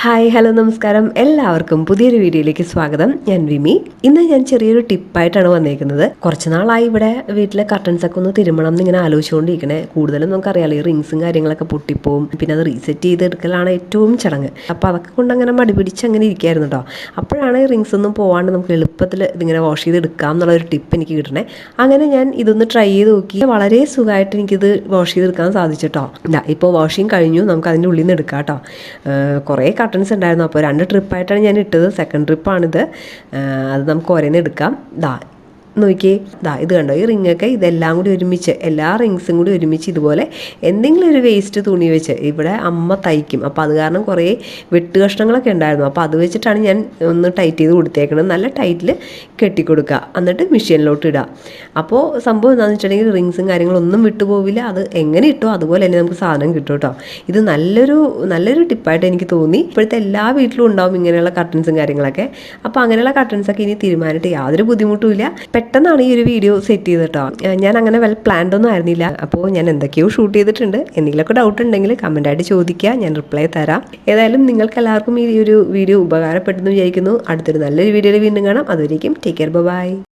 Hi hello നമസ്കാരം. എല്ലാവർക്കും പുതിയൊരു വീഡിയോയിലേക്ക് സ്വാഗതം. ഞാൻ വിമി. ഇന്ന് ഞാൻ ചെറിയൊരു ടിപ്പായിട്ടാണ് വന്നേക്കുന്നത്. കുറച്ച് നാളായി ഇവിടെ വീട്ടിലെ കർട്ടൻസ് ഒക്കെ ഒന്ന് തിരുമണം എന്ന് ഇങ്ങനെ ആലോചിച്ചുകൊണ്ടിരിക്കണേ. കൂടുതലും നമുക്കറിയാലോ ഈ റിങ്സും കാര്യങ്ങളൊക്കെ പൊട്ടിപ്പോവും. പിന്നെ അത് റീസെറ്റ് ചെയ്തെടുക്കലാണ് ഏറ്റവും ചടങ്ങ്. അപ്പോൾ അതൊക്കെ കൊണ്ട് അങ്ങനെ മടി പിടിച്ച് അങ്ങനെ ഇരിക്കായിരുന്നു കേട്ടോ അപ്പോഴാണ് റിങ്സ് ഒന്നും പോവാണ്ട് നമുക്ക് എളുപ്പത്തിൽ ഇതിങ്ങനെ വാഷ് ചെയ്തെടുക്കാം എന്നുള്ള ഒരു ടിപ്പ് എനിക്ക് കിട്ടണേ. അങ്ങനെ ഞാൻ ഇതൊന്ന് ട്രൈ ചെയ്ത് നോക്കി. വളരെ സുഖമായിട്ട് എനിക്കിത് വാഷ് ചെയ്തെടുക്കാൻ സാധിച്ചിട്ടോ ഇതാ ഇപ്പോൾ വാഷിങ് കഴിഞ്ഞു. നമുക്ക് അതിന്റെ ഉള്ളിൽ നിന്ന് എടുക്കാം കേട്ടോ കുറേ കട്ടൻസ് ഉണ്ടായിരുന്നു. അപ്പോൾ രണ്ട് ട്രിപ്പായിട്ടാണ് ഞാൻ ഇട്ടത്. സെക്കൻഡ് ട്രിപ്പാണിത് അത് നമുക്ക് ഒരേന്ന് എടുക്കാം. ദാ നോക്കിയേ ദാ ഇത് കണ്ടോ? ഈ റിങ്ങൊക്കെ ഇതെല്ലാം കൂടി ഒരുമിച്ച് എല്ലാ റിങ്സും കൂടി ഒരുമിച്ച് ഇതുപോലെ എന്തെങ്കിലും ഒരു വേസ്റ്റ് തുണി വെച്ച് ഇവിടെ അമ്മ തയ്ക്കും. അപ്പോൾ അത് കാരണം കുറേ വെട്ട് കഷ്ണങ്ങളൊക്കെ ഉണ്ടായിരുന്നു. അപ്പോൾ അത് വെച്ചിട്ടാണ് ഞാൻ ഒന്ന് ടൈറ്റ് ചെയ്ത് കൊടുത്തേക്കുന്നത് നല്ല ടൈറ്റിൽ കെട്ടിക്കൊടുക്കുക എന്നിട്ട് മെഷീനിലോട്ട് ഇടുക അപ്പോൾ സംഭവം എന്താണെന്ന് വെച്ചിട്ടുണ്ടെങ്കിൽ റിങ്സും കാര്യങ്ങളൊന്നും വിട്ടുപോവില്ല അത് എങ്ങനെ ഇട്ടോ അതുപോലെ തന്നെ നമുക്ക് സാധനം കിട്ടും കേട്ടോ. ഇത് നല്ലൊരു നല്ലൊരു ടിപ്പായിട്ട് എനിക്ക് തോന്നി. ഇപ്പോഴത്തെ എല്ലാ വീട്ടിലും ഉണ്ടാവും ഇങ്ങനെയുള്ള കർട്ടൻസും കാര്യങ്ങളൊക്കെ. അപ്പോൾ അങ്ങനെയുള്ള കർട്ടൻസൊക്കെ ഇനി തീരുമാനിച്ചിട്ട് യാതൊരു ബുദ്ധിമുട്ടുമില്ല പെട്ടെന്നാണ് ഈ ഒരു വീഡിയോ സെറ്റ് ചെയ്തിട്ടോ ഞാൻ അങ്ങനെ വെൽ പ്ലാൻഡ് ഒന്നും ആയിരുന്നില്ല. അപ്പോൾ ഞാൻ എന്തൊക്കെയോ ഷൂട്ട് ചെയ്തിട്ടുണ്ട്. എന്തെങ്കിലുമൊക്കെ ഡൗട്ട് ഉണ്ടെങ്കിൽ കമന്റായിട്ട് ചോദിക്കുക. ഞാൻ റിപ്ലൈ തരാം. ഏതായാലും നിങ്ങൾക്ക് എല്ലാവർക്കും ഈ ഒരു വീഡിയോ ഉപകാരപ്പെട്ടെന്ന് വിചാരിക്കുന്നു. അടുത്തൊരു നല്ലൊരു വീഡിയോയിൽ വീണ്ടും കാണാം. അതുവരേക്കും ടേക്ക് കെയർ ബൈ